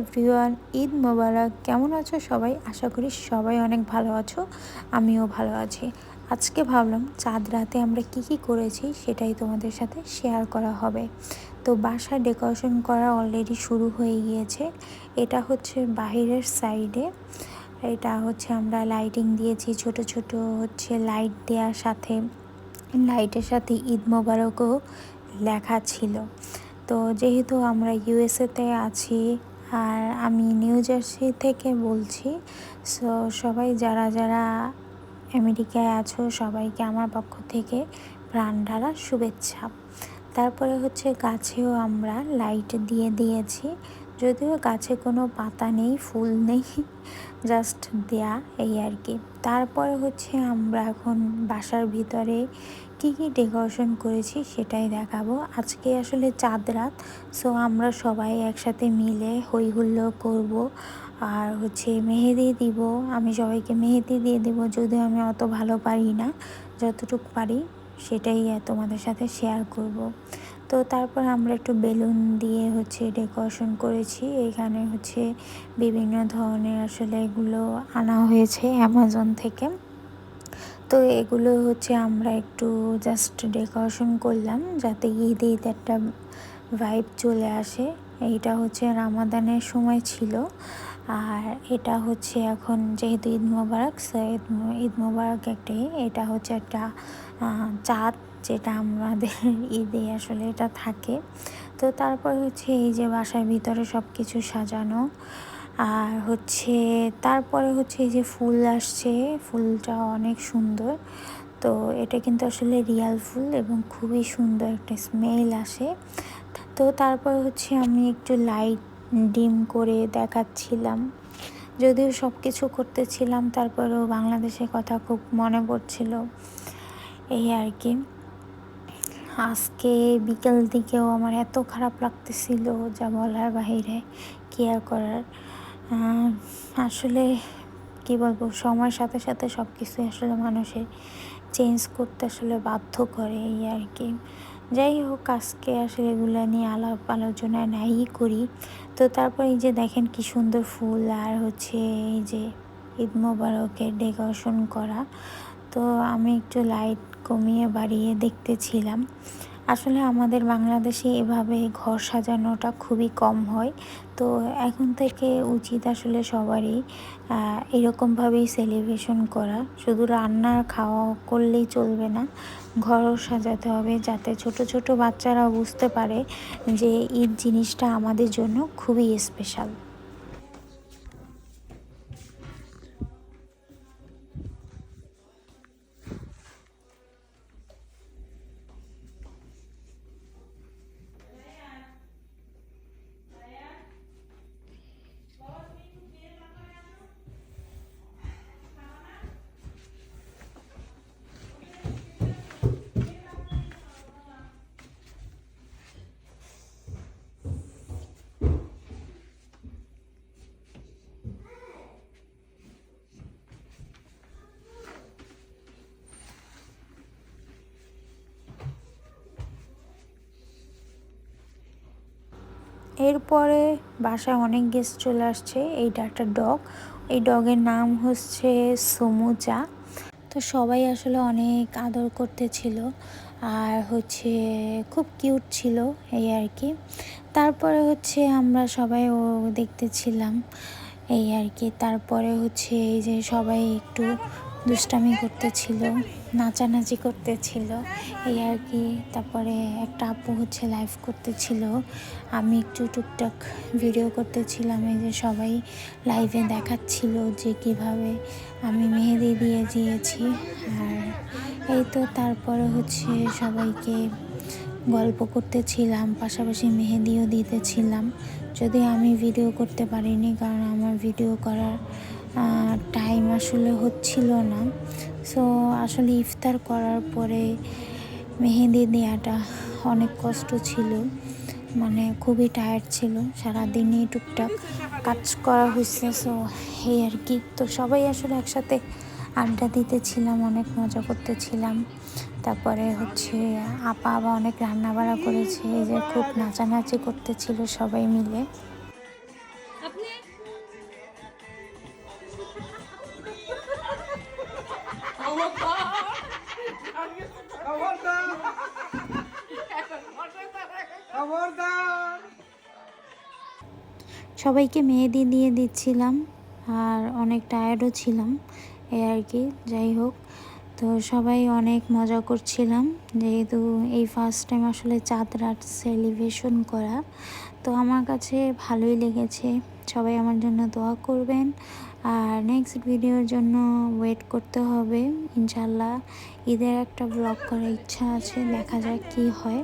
Everyone Eid মোবারক। কেমন আছো সবাই? আশা করি সবাই অনেক ভালো আছো, আমিও ভালো আছি। আজকে ভাবলাম, চাঁদ রাতে আমরা কি কি করেছি সেটাই তোমাদের সাথে শেয়ার করা হবে। তো বাসা ডেকোরেশন করা অলরেডি শুরু হয়ে গিয়েছে। এটা হচ্ছে বাহিরের সাইডে এটা হচ্ছে আমরা লাইটিং দিয়েছি, ছোট ছোট হচ্ছে লাইট দেওয়ার সাথে। লাইটের সাথে ঈদ মোবারকও লেখা ছিল। তো যেহেতু আমরা ইউএসএতে আছি আর আমি নিউ জার্সি থেকে বলছি সো সবাই যারা যারা আমেরিকায় আছো, সবাইকে আমার পক্ষ থেকে প্রাণ ঢালা শুভেচ্ছা। তারপরে হচ্ছে গাছেও আমরা লাইট দিয়ে দিয়েছি। যদিও গাছে কোনো পাতা নেই, ফুল নেই জাস্ট দেয়া এই আর কি। তারপরে হচ্ছে আমরা এখন বাসার ভিতরে কি কি ডেকোরেশন করেছি সেটাই দেখাবো। আজকে আসলে চাঁদ রাত সো আমরা সবাই একসাথে মিলে হই হুল্লো করব আর হচ্ছে মেহেদি দিব। আমি সবাইকে মেহেদি দিয়ে দিব, যদিও আমি অত ভালো পারি না, যতটুকু পারি সেটাই তোমাদের সাথে শেয়ার করব। তো তারপর আমরা একটু বেলুন দিয়ে হচ্ছে ডেকোরেশন করেছি। এখানে হচ্ছে বিভিন্ন ধরনের আসলে এগুলো আনা হয়েছে অ্যামাজন থেকে। তো এগুলো হচ্ছে আমরা একটু জাস্ট ডেকোরেশন করলাম যাতে ঈদ ঈদ একটা ভাইব চলে আসে। এইটা হচ্ছে রামাদানের সময় ছিল। আর এটা হচ্ছে এখন যেহেতু ঈদ মোবারক ঈদ ঈদ মোবারক একটি, এটা হচ্ছে একটা চাঁদ যেটা আমাদের ঈদে আসলে এটা থাকে। তো তারপর হচ্ছে এই যে বাসার ভিতরে সব কিছু সাজানো, আর হচ্ছে তারপরে হচ্ছে এই যে ফুল আসছে, ফুলটা অনেক সুন্দর। তো এটা কিন্তু আসলে রিয়াল ফুল এবং খুবই সুন্দর একটা স্মেল আসে। তো তারপর হচ্ছে আমি একটু লাইট ডিম করে দেখাচ্ছিলাম। যদিও সব কিছু করতেছিলাম, তারপরেও বাংলাদেশের কথা খুব মনে পড়ছিল। এই আর কি। আজকে বিকেল দিকেও আমার এত খারাপ লাগতেছিল যা বলার বাহিরে কেয়ার করার। আসলে কি বলব, সময়ের সাথে সাথে সব কিছু আসলে মানুষের চেঞ্জ করতে আসলে বাধ্য করে এই আর কি। যাই হোক, আজকে আসলে এগুলো নিয়ে আলাপ আলোচনা নাই করি। তো তারপর এই যে দেখেন কি সুন্দর ফুল আর হচ্ছে এই যে ঈদ মোবারকের ডেকোরেশন করা। তো আমি একটু লাইট কমিয়ে বাড়িয়ে দেখতেছিলাম। আসলে আমাদের বাংলাদেশে এভাবে ঘর সাজানোটা খুবই কম হয়। তো এখন থেকে উচিত আসলে সবারই এরকমভাবেই সেলিব্রেশন করা। শুধু রান্নার খাওয়া করলেই চলবে না, ঘরও সাজাতে হবে যাতে ছোট ছোট বাচ্চারা বুঝতে পারে যে ঈদ জিনিসটা আমাদের জন্য খুবই স্পেশাল এরপরে বাসায় অনেক গেস্ট চলে আসছে এইটা একটা ডগ। এই ডগের নাম হচ্ছে সমুচা তো সবাই আসলে অনেক আদর করতেছিল আর হচ্ছে খুব কিউট ছিল এই আর কি। তারপরে হচ্ছে আমরা সবাই ও দেখতেছিলাম এই আর কি। তারপরে হচ্ছে এই যে সবাই একটু দুষ্টামি করতেছিল। নাচানাচি করতেছিল। এই আর কি, তারপরে একটা আপু হচ্ছে লাইভ করতেছিল। আমি একটু টুকটাক ভিডিও করতেছিলাম, এই যে সবাই লাইভে দেখাচ্ছিল যে কীভাবে আমি মেহেদি দিয়ে দিয়েছি। আর এই তো তারপরে হচ্ছে সবাইকে গল্প করতেছিলাম, পাশাপাশি মেহেদিও দিতেছিলাম। যদি আমি ভিডিও করতে পারিনি, কারণ আমার ভিডিও করার টাইম আসলে হচ্ছিল না। সো আসলে ইফতার করার পরে মেহেদি দেওয়াটা অনেক কষ্ট ছিল। মানে খুবই টায়ার্ড ছিল। সারাদিনই টুকটাক কাজ করা হয়েছে সো এই আর কি। তো সবাই আসলে একসাথে আড্ডা দিতেছিলাম, অনেক মজা করতেছিলাম। তারপরে হচ্ছে আপা আবার অনেক রান্না বাড়া করেছে যে খুব নাচানাচি করতেছিল সবাই মিলে। সবাইকে মেহেদি দিয়ে দিচ্ছিলাম আর অনেক টায়ার্ডও ছিলাম, এই আর কি, যাই হোক। তো সবাই অনেক মজা করছিলাম, যেহেতু এই ফার্স্ট টাইম আসলে চাঁদ রাত সেলিব্রেশন করা। তো আমার কাছে ভালোই লেগেছে, সবাই আমার জন্য দোয়া করবেন। আর নেক্সট ভিডিওর জন্য ওয়েট করতে হবে ইনশাল্লাহ ঈদের একটা ব্লগ করার ইচ্ছা আছে, দেখা যাক কি হয়।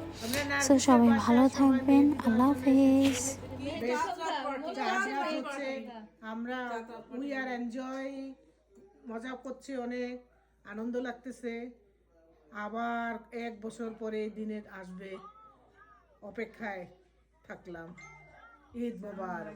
সো সবাই ভালো থাকবেন, আল্লাহ হাফেজ। হচ্ছে। আমরা উই আর এনজয় মজা করছি অনেক আনন্দ লাগতেছে। আবার এক বছর পরে এই দিনের আসবে অপেক্ষায় থাকলাম। ঈদ মোবারক।